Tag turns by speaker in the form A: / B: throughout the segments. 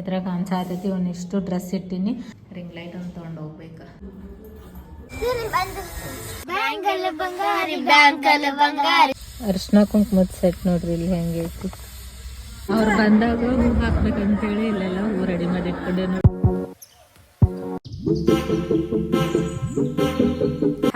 A: ಇದ್ರಾಗ ಕಾಣ್ಸಾತೈತಿ ಒಂದಿಷ್ಟು ಡ್ರೆಸ್ ಇಟ್ಟಿನಿ. ರಿಂಗ್ ಲೈಟ್ ಅಂತ ತೊಗೊಂಡು ಹೋಗ್ಬೇಕು. ಅರ್ಶನ ಕುಂಕುಮದ ಸೆಟ್ ನೋಡ್ರಿ ಇಲ್ಲಿ ಹೆಂಗೈತಿ ಅವ್ರು ಬಂದಾಗ ಹೂ ಹಾಕ್ಬೇಕಂತೇಳಿ ಇಲ್ಲೆಲ್ಲ ಹೂ ರೆಡಿ ಮಾಡಿ ಇಟ್ಕೊಂಡೆ ನೋಡಿ.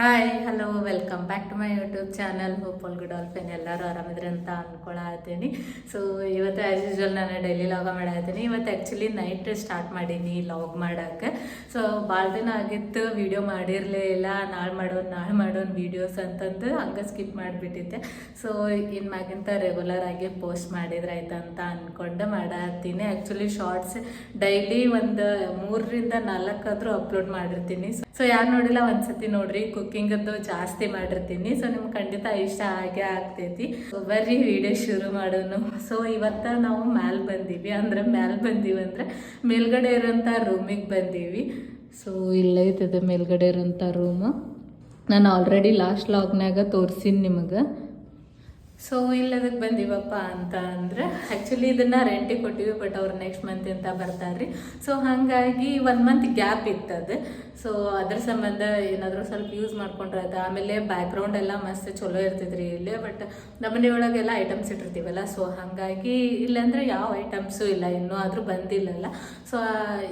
A: Hi hello welcome back to my YouTube channel hope all fine ಎಲ್ಲರೂ ಆರಾಮಿದ್ರೆ ಅಂತ ಅನ್ಕೊಳತ್ತೀನಿ ಸೊ ಇವತ್ತು ಆ್ಯಸ್ ಯೂಶ್ವಲ್ ನಾನು ಡೈಲಿ ಲಾಗ ಮಾಡತ್ತೀನಿ ಇವತ್ತು ಆ್ಯಕ್ಚುಲಿ ನೈಟ್ ಸ್ಟಾರ್ಟ್ ಮಾಡೀನಿ ಲಾಗ್ ಮಾಡೋಕ್ಕೆ. ಸೊ ಭಾಳ ದಿನ ಆಗಿತ್ತು ವಿಡಿಯೋ ಮಾಡಿರಲೇ ಇಲ್ಲ. ನಾಳೆ ಮಾಡೋಣ ನಾಳೆ ಮಾಡೋಣ ವೀಡಿಯೋಸ್ ಅಂತಂದು ಹಂಗೆ ಸ್ಕಿಪ್ ಮಾಡಿಬಿಟ್ಟಿದ್ದೆ. ಸೊ ಇನ್ನು ಮ್ಯಾಗಿಂತ ರೆಗ್ಯುಲರ್ ಆಗಿ ಪೋಸ್ಟ್ ಮಾಡಿದ್ರೆ ಅಂತ ಅಂದ್ಕೊಂಡು ಮಾಡತ್ತೀನಿ ಆ್ಯಕ್ಚುಲಿ ಶಾರ್ಟ್ಸ್ ಡೈಲಿ ಒಂದು ಮೂರರಿಂದ ನಾಲ್ಕಾದರೂ ಅಪ್ಲೋಡ್ ಮಾಡಿರ್ತೀನಿ. ಸೊ ಯಾರು ನೋಡಿಲ್ಲ, ಒಂದ್ಸತಿ ನೋಡ್ರಿ. ಕುಕ್ಕಿಂಗದ್ದು ಜಾಸ್ತಿ ಮಾಡಿರ್ತೀನಿ ಸೊ ನಿಮ್ಗೆ ಖಂಡಿತ ಇಷ್ಟ ಆಗೇ ಆಗ್ತೈತಿ. ಬರ್ರಿ ವಿಡಿಯೋ ಶುರು ಮಾಡೋನು. ಸೊ ಇವತ್ತ ನಾವು ಮ್ಯಾಲ್ ಬಂದೀವಿ. ಅಂದ್ರೆ ಮ್ಯಾಲ್ ಬಂದೀವಿ ಅಂದ್ರೆ ಮೇಲ್ಗಡೆ ಇರೋಂಥ ರೂಮಿಗೆ ಬಂದೀವಿ. ಸೊ ಇಲ್ಲೈತದ ಮೇಲ್ಗಡೆ ಇರೋಂಥ ರೂಮು ನಾನು ಆಲ್ರೆಡಿ ಲಾಸ್ಟ್ ಲಾಗ್ನಾಗ ತೋರ್ಸಿನಿ ನಿಮಗೆ. ಸೊ ಇಲ್ಲದಕ್ಕೆ ಬಂದೀವಪ್ಪ ಅಂತ ಅಂದ್ರೆ ಆ್ಯಕ್ಚುಲಿ ಇದನ್ನ ರೆಂಟಿಗೆ ಕೊಟ್ಟಿವಿ ಬಟ್ ಅವ್ರು ನೆಕ್ಸ್ಟ್ ಮಂತ್ ಅಂತ ಬರ್ತಾರ್ರಿ. ಸೊ ಹಾಗಾಗಿ ಒನ್ ಮಂತ್ ಗ್ಯಾಪ್ ಇತ್ತದು. ಸೊ ಅದ್ರ ಸಂಬಂಧ ಏನಾದರೂ ಸ್ವಲ್ಪ ಯೂಸ್ ಮಾಡ್ಕೊಂಡ್ರೆ ಆಯ್ತು? ಆಮೇಲೆ ಬ್ಯಾಕ್ಗ್ರೌಂಡ್ ಎಲ್ಲ ಮಸ್ತ್ ಚಲೋ ಇರ್ತೈತ್ರಿ ಇಲ್ಲಿ ಬಟ್ ನಮ್ಮನೆ ಒಳಗೆಲ್ಲ ಐಟಮ್ಸ್ ಇಟ್ಟಿರ್ತೀವಲ್ಲ ಸೊ ಹಾಗಾಗಿ ಇಲ್ಲಾಂದ್ರೆ ಯಾವ ಐಟಮ್ಸು ಇಲ್ಲ ಇನ್ನೂ ಆದರೂ ಬಂದಿಲ್ಲಲ್ಲ. ಸೊ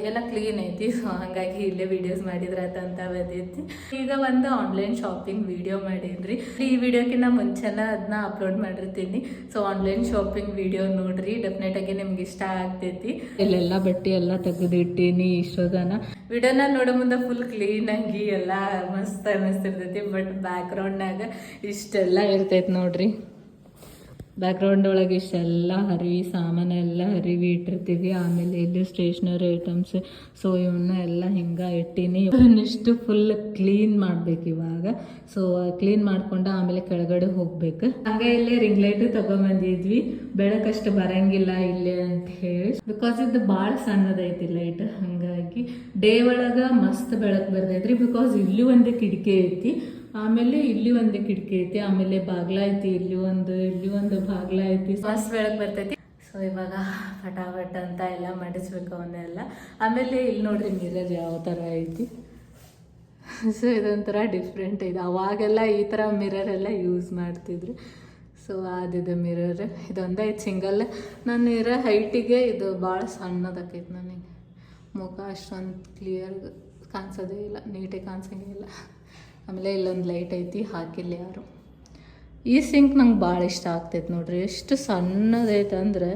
A: ಎಲ್ಲ ಕ್ಲೀನ್ ಐತಿ ಸೊ ಹಾಗಾಗಿ ಇಲ್ಲೇ ವಿಡಿಯೋಸ್ ಮಾಡಿದ್ರೆ ಆಯ್ತು ಅಂತ ಬಂದೈತಿ ಈಗ ಒಂದು ಆನ್ಲೈನ್ ಶಾಪಿಂಗ್ ವಿಡಿಯೋ ಮಾಡೀನ್ರಿ. ಈ ವಿಡಿಯೋಕ್ಕಿಂತ ಮುಂಚೆನ ಅದನ್ನ ಅಪ್ಲೋಡ್ ಮಾಡಿರ್ತೀನಿ. ಸೊ ಆನ್ಲೈನ್ ಶಾಪಿಂಗ್ ವಿಡಿಯೋ ನೋಡ್ರಿ ಡೆಫಿನೆಟ್ ಆಗಿ ನಿಮ್ಗೆ ಇಷ್ಟ ಆಗ್ತೈತಿ. ಇಲ್ಲೆಲ್ಲ ಬಟ್ಟೆ ಎಲ್ಲ ತೆಗೆದಿಟ್ಟೀನಿ ಇಷ್ಟೋದನ. ವಿಡಿಯೋನ ನೋಡೋ ಮುಂದೆ ಫುಲ್ ಕ್ಲೀನ್ ಆಗಿ ಎಲ್ಲ ಮಸ್ತ್ ಅನ್ನಿಸ್ತಿರ್ತೈತಿ ಬಟ್ ಬ್ಯಾಕ್ಗ್ರೌಂಡ್ನಾಗ ಇಷ್ಟೆಲ್ಲ ಇರ್ತೈತಿ ನೋಡ್ರಿ. ಬ್ಯಾಕ್ಗ್ರೌಂಡ್ ಒಳಗೆ ಇಷ್ಟೆಲ್ಲ ಹರಿವಿ ಸಾಮಾನೆಲ್ಲ ಹರಿವಿ ಇಟ್ಟಿರ್ತೀವಿ. ಆಮೇಲೆ ಇಲ್ಲಿ ಸ್ಟೇಷ್ನರಿ ಐಟಮ್ಸ್ ಸೊ ಇವನ್ನ ಎಲ್ಲ ಹಿಂಗೆ ಇಟ್ಟೀನಿ. ಇವನ್ನಿಷ್ಟು ಫುಲ್ ಕ್ಲೀನ್ ಮಾಡ್ಬೇಕು ಇವಾಗ. ಸೊ ಕ್ಲೀನ್ ಮಾಡ್ಕೊಂಡು ಆಮೇಲೆ ಕೆಳಗಡೆ ಹೋಗ್ಬೇಕು. ಹಂಗೆ ಇಲ್ಲಿ ರಿಂಗ್ ಲೈಟ್ ತಗೊಂಬಂದಿದ್ವಿ. ಬೆಳಕಷ್ಟು ಬರಂಗಿಲ್ಲ ಇಲ್ಲಿ ಅಂತ ಹೇಳಿ. ಬಿಕಾಸ್ ಇದು ಭಾಳ ಸಣ್ಣದೈತಿ ಲೈಟ್ ಹಂಗಾಗಿ ಡೇ ಒಳಗ ಮಸ್ತ್ ಬೆಳಕು ಬರ್ತೈತ್ರಿ ಬಿಕಾಸ್ ಇಲ್ಲಿ ಒಂದು ಕಿಟಕಿ ಐತಿ. ಆಮೇಲೆ ಇಲ್ಲಿ ಒಂದು ಕಿಟಕಿ ಐತಿ, ಆಮೇಲೆ ಬಾಗ್ಲ ಐತಿ, ಇಲ್ಲಿ ಒಂದು ಇಲ್ಲಿ ಒಂದು ಬಾಗ್ಲ ಐತಿ. ಫಸ್ಟ್ ಬೆಳಕು ಬರ್ತೈತಿ. ಸೊ ಇವಾಗ ಫಟಾಫಟ್ ಅಂತ ಎಲ್ಲ ಮಾಡಿಸ್ಬೇಕು ಅವನ್ನೆಲ್ಲ. ಆಮೇಲೆ ಇಲ್ಲಿ ನೋಡ್ರಿ ಮಿರರ್ ಯಾವ ಥರ ಐತಿ. ಸೊ ಇದೊಂಥರ ಡಿಫ್ರೆಂಟ್ ಇದೆ. ಅವಾಗೆಲ್ಲ ಈ ಥರ ಮಿರರ್ ಎಲ್ಲ ಯೂಸ್ ಮಾಡ್ತಿದ್ರು. ಸೊ ಅದಿದೆ ಮಿರರ್ ಇದೊಂದೇ ಐತೆ ಸಿಂಗಲ್ ನಾನು ಇರೋ ಹೈಟಿಗೆ ಇದು ಭಾಳ ಸಣ್ಣದಾಕೈತೆ ನನಗೆ. ಮುಖ ಅಷ್ಟೊಂದು ಕ್ಲಿಯರ್ ಕಾಣಿಸೋದೇ ಇಲ್ಲ ನೀಟಾಗಿ ಕಾಣಿಸಂಗಿಲ್ಲ ಆಮೇಲೆ ಇಲ್ಲೊಂದು ಲೈಟ್ ಐತಿ ಹಾಕಿಲ್ಲ ಯಾರು. ಈ ಸಿಂಕ್ ನಂಗೆ ಭಾಳ ಇಷ್ಟ ಆಗ್ತೈತೆ ನೋಡ್ರಿ. ಎಷ್ಟು ಸಣ್ಣದೈತೆ ಅಂದ್ರೆ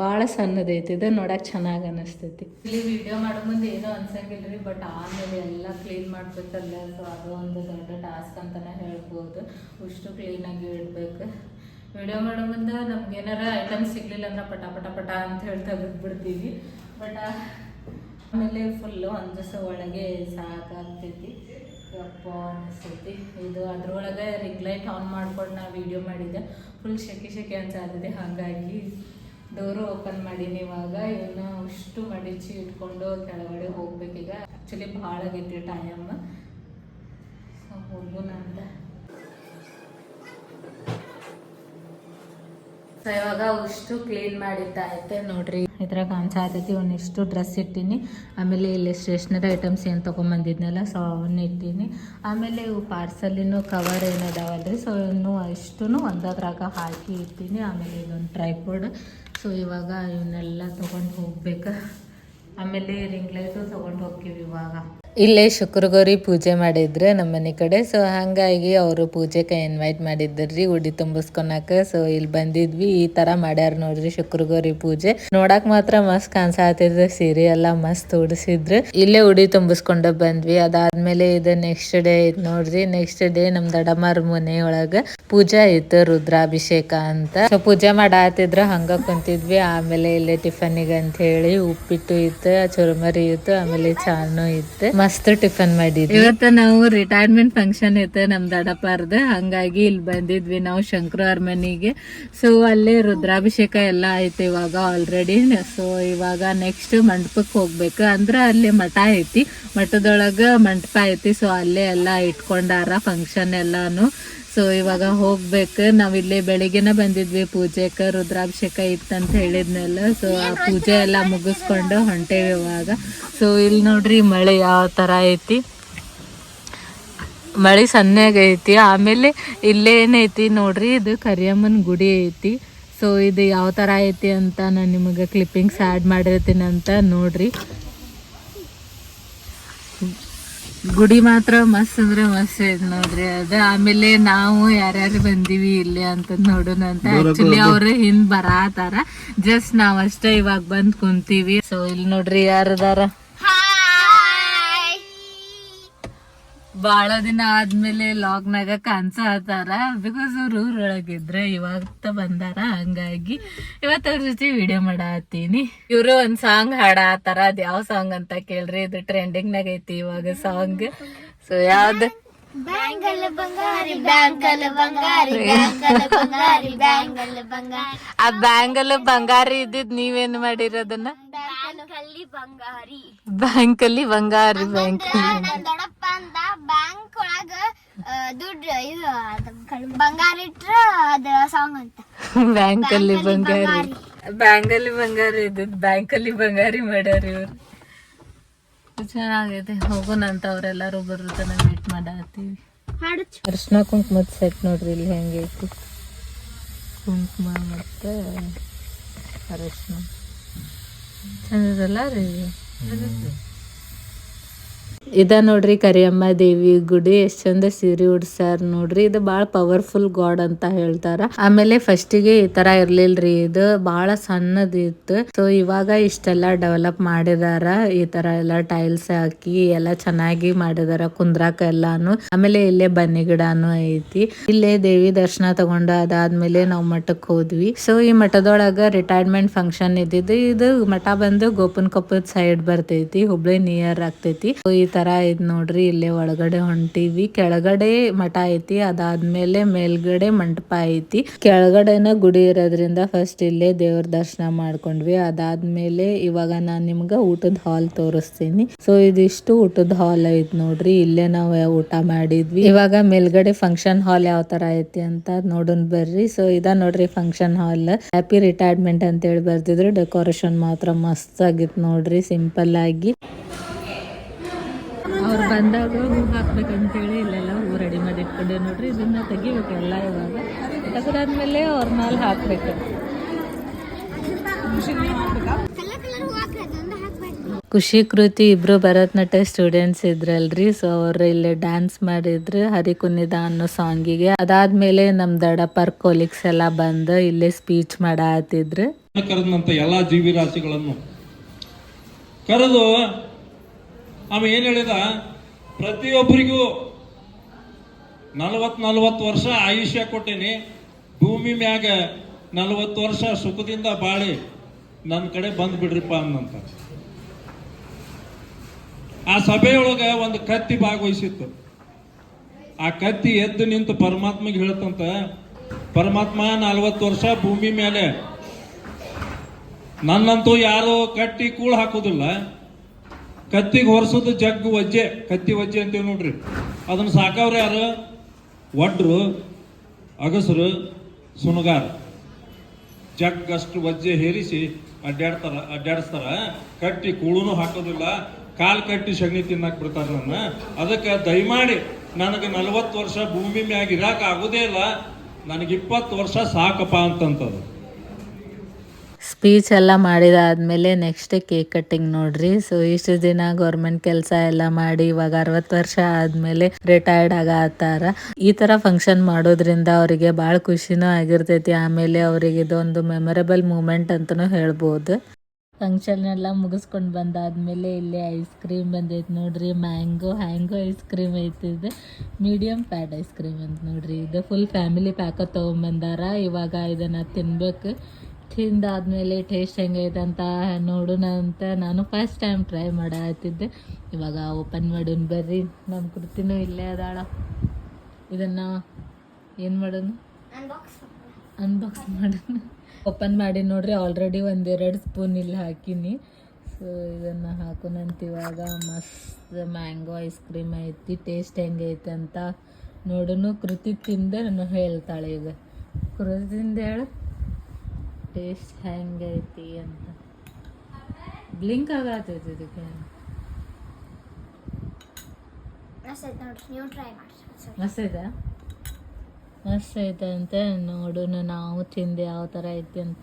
A: ಭಾಳ ಸಣ್ಣದೈತಿ. ಇದು ನೋಡಕ್ಕೆ ಚೆನ್ನಾಗಿ ಅನಿಸ್ತೈತಿ. ಇಲ್ಲಿ ವಿಡಿಯೋ ಮಾಡೋ ಮುಂದೆ ಏನೂ ಅನ್ಸಂಗಿಲ್ಲ ರೀ ಬಟ್ ಆಮೇಲೆ ಎಲ್ಲ ಕ್ಲೀನ್ ಮಾಡ್ಬೇಕಲ್ಲ ಸೊ ಅದು ಒಂದು ದೊಡ್ಡ ಟಾಸ್ಕ್ ಅಂತಲೇ ಹೇಳ್ಬೋದು. ಅಷ್ಟು ಕ್ಲೀನಾಗಿ ಇಡಬೇಕು. ವಿಡಿಯೋ ಮಾಡೋ ಮುಂದೆ ನಮ್ಗೆ ಏನಾರ ಐಟಮ್ ಸಿಗ್ಲಿಲ್ಲ ಅಂದ್ರೆ ಪಟ ಪಟ ಪಟ ಅಂತ ಹೇಳಿ ತೆಗೆದ್ಬಿಡ್ತೀವಿ ಬಟ್ ಆಮೇಲೆ ಫುಲ್ಲು ಒಂದು ದಿವಸ ಒಳಗೆ ಸಾಕಾಗ್ತೈತಿ. ಯಪ್ಪ ಅನಿಸ್ತೈತಿ. ಇದು ಅದ್ರೊಳಗೆ ರಿಂಗ್ ಲೈಟ್ ಆನ್ ಮಾಡ್ಕೊಂಡು ನಾ ವಿಡಿಯೋ ಮಾಡಿದ್ದೆ. ಫುಲ್ ಶೆಕೆ ಶೆಕೆ ಅನ್ಸಾತಿದೆ ಹಾಗಾಗಿ ಡೋರು ಓಪನ್ ಮಾಡೀನಿ ಇವಾಗ. ಇವನ್ನ ಅಷ್ಟು ಮಡಿಚಿ ಇಟ್ಕೊಂಡು ಕೆಳಗಡೆ ಹೋಗ್ಬೇಕೀಗ. ಆ್ಯಕ್ಚುಲಿ ಭಾಳ ಆಗೈತಿ ಟೈಮ್ ಸೊ ಹೋಗೋಣ ಅಂತ ಸೊ ಇವಾಗ ಇಷ್ಟು ಕ್ಲೀನ್ ಮಾಡಿದ್ದಾಯ್ತು ನೋಡ್ರಿ. ಇದ್ರಾಗ ಕಾಣಿಸ್ತೈತಿ, ಒಂದಿಷ್ಟು ಡ್ರೆಸ್ ಇಟ್ಟೀನಿ. ಆಮೇಲೆ ಇಲ್ಲಿ ಸ್ಟೇಷ್ನರಿ ಐಟಮ್ಸ್ ಏನು ತೊಗೊಂಬಂದಿದ್ನಲ್ಲ, ಸೊ ಅವನ್ನ ಇಟ್ಟೀನಿ. ಆಮೇಲೆ ಇವು ಪಾರ್ಸಲಿನ ಕವರ್ ಏನದಾವಲ್ರಿ, ಸೊ ಇನ್ನು ಅಷ್ಟು ಒಂದದ್ರಾಗ ಹಾಕಿ ಇಟ್ಟೀನಿ. ಆಮೇಲೆ ಇದೊಂದು ಟ್ರೈಪೋಡ್ ಸೊ ಇವಾಗ ಇವನ್ನೆಲ್ಲ ತೊಗೊಂಡು ಹೋಗ್ಬೇಕು. ಆಮೇಲೆ ರಿಂಗ್ ಲೈಟು ತೊಗೊಂಡು ಹೋಗ್ತೀವಿ ಇವಾಗ. ಇಲ್ಲೇ ಶುಕ್ರಗೌರಿ ಪೂಜೆ ಮಾಡಿದ್ರೆ ನಮ್ಮ ಮನೆ ಕಡೆ. ಸೊ ಹಾಗಾಗಿ ಅವರು ಪೂಜೆಗೆ ಇನ್ವೈಟ್ ಮಾಡಿದ್ರಿ ಉಡಿ ತುಂಬಿಸ್ಕೊಳಕ ಸೊ ಇಲ್ಲಿ ಬಂದಿದ್ವಿ, ಈ ತರ ಮಾಡ್ಯಾರ ನೋಡ್ರಿ ಶುಕ್ರಗೌರಿ ಪೂಜೆ. ನೋಡಕ್ ಮಾತ್ರ ಮಸ್ತ್ ಕಾಣಿಸಾತಿದ್ರು ಸೀರೆ ಎಲ್ಲ ಮಸ್ತ್ ಉಡಿಸಿದ್ರು. ಇಲ್ಲೇ ಉಡಿ ತುಂಬಿಸ್ಕೊಂಡ ಬಂದ್ವಿ. ಅದಾದ್ಮೇಲೆ ಇದು ನೆಕ್ಸ್ಟ್ ಡೇ ಐತ್ ನೋಡ್ರಿ. ನೆಕ್ಸ್ಟ್ ಡೇ ನಮ್ ದಡಮಾರ್ ಮನೆ ಒಳಗ ಪೂಜೆ ಇತ್ತು, ರುದ್ರಾಭಿಷೇಕ ಅಂತ. ಸೊ ಪೂಜೆ ಮಾಡಾತಿದ್ರು ಹಂಗ ಕುಂತಿದ್ವಿ. ಆಮೇಲೆ ಇಲ್ಲೇ ಟಿಫನ್ಗೆ ಅಂತ ಹೇಳಿ ಉಪ್ಪಿಟ್ಟು ಇತ್ತು, ಚುರುಮರಿ ಇತ್ತು, ಆಮೇಲೆ ಚಾನು ಇತ್ತು. ಮಸ್ತ್ ಟಿಫನ್ ಮಾಡಿದ್ವಿ. ಇವತ್ತ ನಾವು ರಿಟೈರ್ಮೆಂಟ್ ಫಂಕ್ಷನ್ ಇತ್ತು ನಮ್ ದಡಪಾರ್ದ. ಹಂಗಾಗಿ ಇಲ್ಲಿ ಬಂದಿದ್ವಿ ನಾವು ಶಂಕರ ಮನೆಗೆ. ಸೊ ಅಲ್ಲಿ ರುದ್ರಾಭಿಷೇಕ ಎಲ್ಲ ಆಯ್ತು ಇವಾಗ ಆಲ್ರೆಡಿ ಸೊ ಇವಾಗ ನೆಕ್ಸ್ಟ್ ಮಂಟಪಕ್ಕೆ ಹೋಗ್ಬೇಕು. ಅಂದ್ರೆ ಅಲ್ಲಿ ಮಠ ಐತಿ. ಮಠದೊಳಗ ಮಂಟಪ ಐತಿ. ಸೊ ಅಲ್ಲೇ ಎಲ್ಲ ಇಟ್ಕೊಂಡಾರ ಫಂಕ್ಷನ್ ಎಲ್ಲಾನು. ಸೊ, ಇವಾಗ ಹೋಗ್ಬೇಕು. ನಾವ್ ಇಲ್ಲಿ ಬೆಳಿಗ್ಗೆನ ಬಂದಿದ್ವಿ. ಪೂಜೆಕ ರುದ್ರಾಭಿಷೇಕ ಇತ್ತಂತ ಹೇಳಿದ್ನಲ್ಲ. ಸೊ, ಆ ಪೂಜೆ ಎಲ್ಲ ಮುಗಿಸ್ಕೊಂಡು ಹೊಂಟೇವಿ ಇವಾಗ. ಸೊ ಇಲ್ಲಿ ನೋಡ್ರಿ ಮಳೆ ಯಾವ ತರ ಐತಿ. ಮಳೆ ಸಣ್ಣಗೆ ಐತಿ. ಆಮೇಲೆ ಇಲ್ಲೇ ಏನೈತಿ ನೋಡ್ರಿ, ಇದು ಕರಿಯಮ್ಮನ ಗುಡಿ ಐತಿ. ಸೊ, ಇದು ಯಾವ ಥರ ಐತಿ ಅಂತ ನಾನು ನಿಮಗೆ ಕ್ಲಿಪ್ಪಿಂಗ್ಸ್ ಆ್ಯಡ್ ಮಾಡಿರ್ತೀನಿ ಅಂತ ನೋಡ್ರಿ. ಗುಡಿ ಮಾತ್ರ ಮಸ್ತ್ ಅಂದ್ರೆ ಮಸ್ತ್ ಐತಿ ನೋಡ್ರಿ ಅದ. ಆಮೇಲೆ ನಾವು ಯಾರ್ಯಾರು ಬಂದಿವಿ ಇಲ್ಲಿ ಅಂತ ನೋಡೋಣ ಅಂತ. ಆಕ್ಚುಲಿ ಅವ್ರ ಹಿಂದ್ ಬರಾತಾರ. ಜಸ್ಟ್ ನಾವ್ ಅಷ್ಟೇ ಇವಾಗ ಬಂದ್ ಕುಂತೀವಿ. ಸೊ ಇಲ್ಲಿ ನೋಡ್ರಿ ಯಾರದಾರ ಬಾಳ ದಿನ ಆದ್ಮೇಲೆ ಲಾಗ್ನಾಗ ಆತಾರ ಬಿಕಾಸ್ ಅವ್ರು ಊರೊಳಗಿದ್ರೆ ಇವಾಗ ಬಂದಾರ ಹಂಗಾಗಿ ಇವತ್ತು ಅವ್ರ ಜೊತೆ ವಿಡಿಯೋ ಮಾಡತ್ತೀನಿ. ಇವರು ಒಂದ್ ಸಾಂಗ್ ಹಾಡತ್ತಾರ ಅದ್ ಯಾವ ಸಾಂಗ್ ಅಂತ ಕೇಳ್ರಿ. ಇದು ಟ್ರೆಂಡಿಂಗ್ ನಾಗ ಐತಿ ಇವಾಗ ಸಾಂಗ್ ಸೊ ಯಾವ್ದು? ಆ ಬ್ಯಾಂಗಲ್ ಬಂಗಾರಿ ಇದ್ದಿದ್ ನೀವೇನ್ ಮಾಡಿರೋದನ್ನ?
B: ಬ್ಯಾಂಕಲ್ಲಿ ಬಂಗಾರಿ.
A: ಬ್ಯಾಂಕಲ್ಲಿ ಬಂಗಾರಿ ಬ್ಯಾಂಕ್
B: ದೊಡ್ಡಪ್ಪ ಅಂತ ಬ್ಯಾಂಕ್ ಒಳಗ ದುಡ್ಡು ಇದು ಅದು ಬಂಗಾರ ಇಟ್ರ ಅದ ಸಾಂಗ್ ಅಂತ.
A: ಬ್ಯಾಂಕಲ್ಲಿ ಬಂಗಾರಿ. ಬ್ಯಾಂಕಲ್ಲಿ ಬಂಗಾರಿ ಇದು ಬ್ಯಾಂಕಲ್ಲಿ ಬಂಗಾರಿ ಮಾಡ್ಯಾರ ಇವ್ರು. ಚೆನ್ನಾಗೈತೆ ಹೋಗೋಣ ಅಂತ ಅವರೆಲ್ಲರೂ ಬರೋ ತನ ಮೀಟ್ ಮಾಡತ್ತೀವಿ ಅರ್ಶಿನ ಕುಂಕುಮದ ಸೆಟ್ ನೋಡ್ರಿ ಇಲ್ಲಿ ಹೆಂಗೈತಿ ಕುಂಕುಮ ಮತ್ತೆ ಅರಶಿನ. ಚಂದದಲ್ಲ ರೀ ಇದ ನೋಡ್ರಿ ಕರಿಯಮ್ಮ ದೇವಿ ಗುಡಿ, ಎಷ್ಟ್ ಚಂದ ಸೀರೆ ಉಡ್ಸಾರ ನೋಡ್ರಿ. ಇದು ಬಾಳ ಪವರ್ಫುಲ್ ಗಾಡ್ ಅಂತ ಹೇಳ್ತಾರ. ಆಮೇಲೆ ಫಸ್ಟಿಗೆ ಈ ತರ ಇರ್ಲಿಲ್ರಿ ಇದು, ಬಾಳ ಸಣ್ಣದಿತ್ತು ಸೊ ಇವಾಗ ಇಷ್ಟೆಲ್ಲ ಡೆವಲಪ್ ಮಾಡಿದಾರ. ಈ ತರ ಎಲ್ಲಾ ಟೈಲ್ಸ್ ಹಾಕಿ, ಎಲ್ಲಾ ಚೆನ್ನಾಗಿ ಮಾಡಿದಾರ ಕುಂದ್ರಾಕ ಎಲ್ಲಾನು. ಆಮೇಲೆ ಇಲ್ಲೇ ಬನ್ನಿ ಗಿಡಾನು ಐತಿ. ಇಲ್ಲೇ ದೇವಿ ದರ್ಶನ ತಗೊಂಡ ಅದಾದ್ಮೇಲೆ ನಾವು ಮಠಕ್ ಹೋದ್ವಿ. ಸೊ ಈ ಮಠದೊಳಗ ರಿಟೈರ್ಮೆಂಟ್ ಫಂಕ್ಷನ್ ಇದ್ದಿದ್ದು, ಇದು ಮಠ ಬಂದು ಗೋಪನ್ ಕೊಪ್ಪದ ಸೈಡ್ ಬರ್ತೈತಿ, ಹುಬ್ಳಿ ನಿಯರ್ ಆಗ್ತೈತಿ. ಸೊ ಈ ತರ ಐತ್ ನೋಡ್ರಿ, ಇಲ್ಲೇ ಒಳಗಡೆ ಹೊಂಟಿವಿ. ಕೆಳಗಡೆ ಮಠ ಐತಿ, ಅದಾದ್ಮೇಲೆ ಮೇಲ್ಗಡೆ ಮಂಟಪ ಐತಿ. ಕೆಳಗಡೆನ ಗುಡಿ ಇರೋದ್ರಿಂದ ಫಸ್ಟ್ ಇಲ್ಲೇ ದೇವ್ರ ದರ್ಶನ ಮಾಡ್ಕೊಂಡ್ವಿ. ಅದಾದ್ಮೇಲೆ ಇವಾಗ ನಾನ್ ನಿಮ್ಗ ಊಟದ ಹಾಲ್ ತೋರಿಸ್ತೀನಿ. ಸೊ ಇದಿಷ್ಟು ಊಟದ ಹಾಲ್ ಐತ್ ನೋಡ್ರಿ, ಇಲ್ಲೇ ನಾವು ಊಟ ಮಾಡಿದ್ವಿ. ಇವಾಗ ಮೇಲ್ಗಡೆ ಫಂಕ್ಷನ್ ಹಾಲ್ ಯಾವ ತರ ಐತಿ ಅಂತ ನೋಡೋಣ ಬರ್ರಿ. ಸೊ ಇದ ನೋಡ್ರಿ ಫಂಕ್ಷನ್ ಹಾಲ್ ಹ್ಯಾಪಿ ರಿಟೈರ್ಮೆಂಟ್ ಅಂತ ಹೇಳಿ ಬರ್ತಿದ್ರು ಡೆಕೋರೇಷನ್ ಮಾತ್ರ ಮಸ್ತ್ ಆಗಿತ್ತು ನೋಡ್ರಿ ಸಿಂಪಲ್ ಆಗಿ. ಅವ್ರು ಬಂದಾಗ ಹೂ ಹಾಕ್ಬೇಕಂತೇಳಿ ಇಲ್ಲೆಲ್ಲ ಹೂ ರೆಡಿ ಮಾಡಿ ಇಟ್ಕೊಂಡೆ ನೋಡ್ರಿ, ಇದನ್ನ ತೆಗಿಬೇಕು ಎಲ್ಲ ಇವಾಗ. ತೆಗೆದಾದ್ಮೇಲೆ ಅವ್ರ ಮೇಲೆ ಹಾಕ್ಬೇಕು. ಖುಷಿ ಕೃತಿ ಇಬ್ರು ಭರತನಾಟ್ಯ ಸ್ಟೂಡೆಂಟ್ಸ್ ಇದ್ರಲ್ರಿ ಸೊ ಅವ್ರು ಇಲ್ಲಿ ಡ್ಯಾನ್ಸ್ ಮಾಡಿದ್ರು, ಹರಿಕುನಿದ ಅನ್ನೋ ಸಾಂಗಿಗೆ ಅದಾದ್ಮೇಲೆ ನಮ್ ದಡಪರ್ ಕೊಲೀಗ್ಸ್ ಎಲ್ಲ ಬಂದು ಇಲ್ಲೇ ಸ್ಪೀಚ್ ಮಾಡತ್ತಿದ್ರು
C: ಕರೆದಂತ ಎಲ್ಲ ಜೀವಿರಾಶಿಗಳನ್ನು ಕರೆದು ಅವ ಏನು ಹೇಳಿದ? ಪ್ರತಿಯೊಬ್ಬರಿಗೂ ನಲವತ್ತು ನಲವತ್ತು ವರ್ಷ ಆಯುಷ್ಯ ಕೊಟ್ಟೇನಿ. ಭೂಮಿ ಮ್ಯಾಗ ನಲವತ್ತು ವರ್ಷ ಸುಖದಿಂದ ಬಾಳಿ ನನ್ನ ಕಡೆ ಬಂದು ಬಿಡ್ರಿಪ್ಪ ಅನ್ನಂತ. ಆ ಸಭೆಯೊಳಗೆ ಒಂದು ಕತ್ತಿ ಭಾಗವಹಿಸಿತ್ತು. ಆ ಕತ್ತಿ ಎದ್ದು ನಿಂತು ಪರಮಾತ್ಮಗೆ ಹೇಳ್ತಂತ, ಪರಮಾತ್ಮ, ನಲವತ್ತು ವರ್ಷ ಭೂಮಿ ಮೇಲೆ ನನ್ನಂತೂ ಯಾರೋ ಕಟ್ಟಿ ಕೂಳು ಹಾಕೋದಿಲ್ಲ. ಕತ್ತಿಗೆ ಹೊರಸೋದು ಜಗ್ಗು ವಜ್ಜೆ. ಕತ್ತಿ ವಜ್ಜೆ ಅಂತೀವಿ ನೋಡ್ರಿ. ಅದನ್ನ ಸಾಕವ್ರು ಯಾರು? ಒಡ್ರು ಅಗಸರು, ಸುಣಗಾರ. ಜಗ್ಗಷ್ಟು ವಜ್ಜೆ ಹೇರಿಸಿ ಅಡ್ಡಾಡ್ತಾರ ಅಡ್ಡಾಡಿಸ್ತಾರ ಕಟ್ಟಿ ಕೂಳುನು ಹಾಕೋದಿಲ್ಲ. ಕಾಲ್ ಕಟ್ಟಿ ಸಗಣಿ ತಿನ್ನಕ್ ಬಿಡ್ತಾರ ನನ್ನ. ಅದಕ್ಕೆ ದಯಮಾಡಿ ನನಗೆ ನಲವತ್ತು ವರ್ಷ ಭೂಮಿ ಮ್ಯಾಗ ಇರಾಕ ಆಗೋದೇ ಇಲ್ಲ. ನನಗೆ ಇಪ್ಪತ್ತು ವರ್ಷ ಸಾಕಪ್ಪ ಅಂತಂತದು.
A: ಸ್ಪೀಚ್ ಎಲ್ಲ ಮಾಡಿದಾದ್ಮೇಲೆ ನೆಕ್ಸ್ಟ್ ಕೇಕ್ ಕಟ್ಟಿಂಗ್ ನೋಡ್ರಿ. ಸೊ ಇಷ್ಟು ದಿನ ಗೌರ್ಮೆಂಟ್ ಕೆಲಸ ಎಲ್ಲ ಮಾಡಿ, ಇವಾಗ ಅರವತ್ತು ವರ್ಷ ಆದ್ಮೇಲೆ ರಿಟೈರ್ಡ್ ಆಗತ್ತಾರ ಈ ತರ ಫಂಕ್ಷನ್ ಮಾಡೋದ್ರಿಂದ ಅವರಿಗೆ ಭಾಳ ಖುಷಿನೂ ಆಗಿರ್ತೈತಿ. ಆಮೇಲೆ ಅವರಿಗೆ ಇದೊಂದು ಮೆಮೊರೇಬಲ್ ಮೂಮೆಂಟ್ ಅಂತಲೂ ಹೇಳ್ಬೋದು. ಫಂಕ್ಷನ್ ಎಲ್ಲ ಮುಗಿಸ್ಕೊಂಡು ಬಂದಾದ್ಮೇಲೆ ಇಲ್ಲಿ ಐಸ್ ಕ್ರೀಮ್ ಬಂದೈತೆ ನೋಡ್ರಿ. ಮ್ಯಾಂಗೋ ಹ್ಯಾಂಗೋ ಐಸ್ ಕ್ರೀಮ್ ಐತಿ ಇದು. ಮೀಡಿಯಮ್ ಫ್ಯಾಟ್ ಐಸ್ ಕ್ರೀಮ್ ಅಂತ ನೋಡ್ರಿ. ಇದು ಫುಲ್ ಫ್ಯಾಮಿಲಿ ಪ್ಯಾಕ ತೊಗೊಂಬಂದಾರ. ಇವಾಗ ಇದನ್ನ ತಿನ್ಬೇಕು. ತಿಂದಾದ್ಮೇಲೆ ಟೇಸ್ಟ್ ಹೆಂಗೈತೆ ಅಂತ ನೋಡೋಣ ಅಂತ ನಾನು ಫಸ್ಟ್ ಟೈಮ್ ಟ್ರೈ ಮಾಡತ್ತಿದ್ದೆ ಇವಾಗ ಓಪನ್ ಮಾಡೋಣ ಬರ್ರಿ. ನಮ್ಮ ಕೃತಿನೂ ಇಲ್ಲೇ ಅದಾಳ. ಇದನ್ನು ಏನು ಮಾಡೋಣ?
B: ಅನ್ಬಾಕ್ಸ್
A: ಮಾಡೋಣ. ಓಪನ್ ಮಾಡಿ ನೋಡ್ರಿ ಆಲ್ರೆಡಿ ಒಂದೆರಡು ಸ್ಪೂನ್ ಇಲ್ಲಿ ಹಾಕಿನಿ. ಸೊ ಇದನ್ನು ಹಾಕೋಣಂತ ಇವಾಗ. ಮಸ್ತ್ ಮ್ಯಾಂಗೋ ಐಸ್ ಕ್ರೀಮ್ ಐತಿ ಟೇಸ್ಟ್ ಹೆಂಗೈತೆ ಅಂತ ನೋಡೋಣ. ಕೃತಿ ತಿಂದೆ ನಾನು ಹೇಳ್ತಾಳೆ ಈಗ. ಕೃತಿ ತಿಂದ ಹೇಳು. ಟೇಸ್ಟ್ ಹೆಂಗೈತಿ ಅಂತ. ಬ್ಲಿಂಕ್ ಆಗತ್ತೈತಿ ಇದಕ್ಕೆ.
B: ಮಸ್ತ್ ಐತೆ ನೋಡ್ರಿ ಟ್ರೈ ಮಾಡಿ
A: ಮಸ್ತ್ ಐತಾ? ಮಸ್ತ್ ಐತೆ ಅಂತ ನೋಡೋಣ ನಾವು ತಿಂದೆ ಯಾವ ಥರ ಐತಿ ಅಂತ.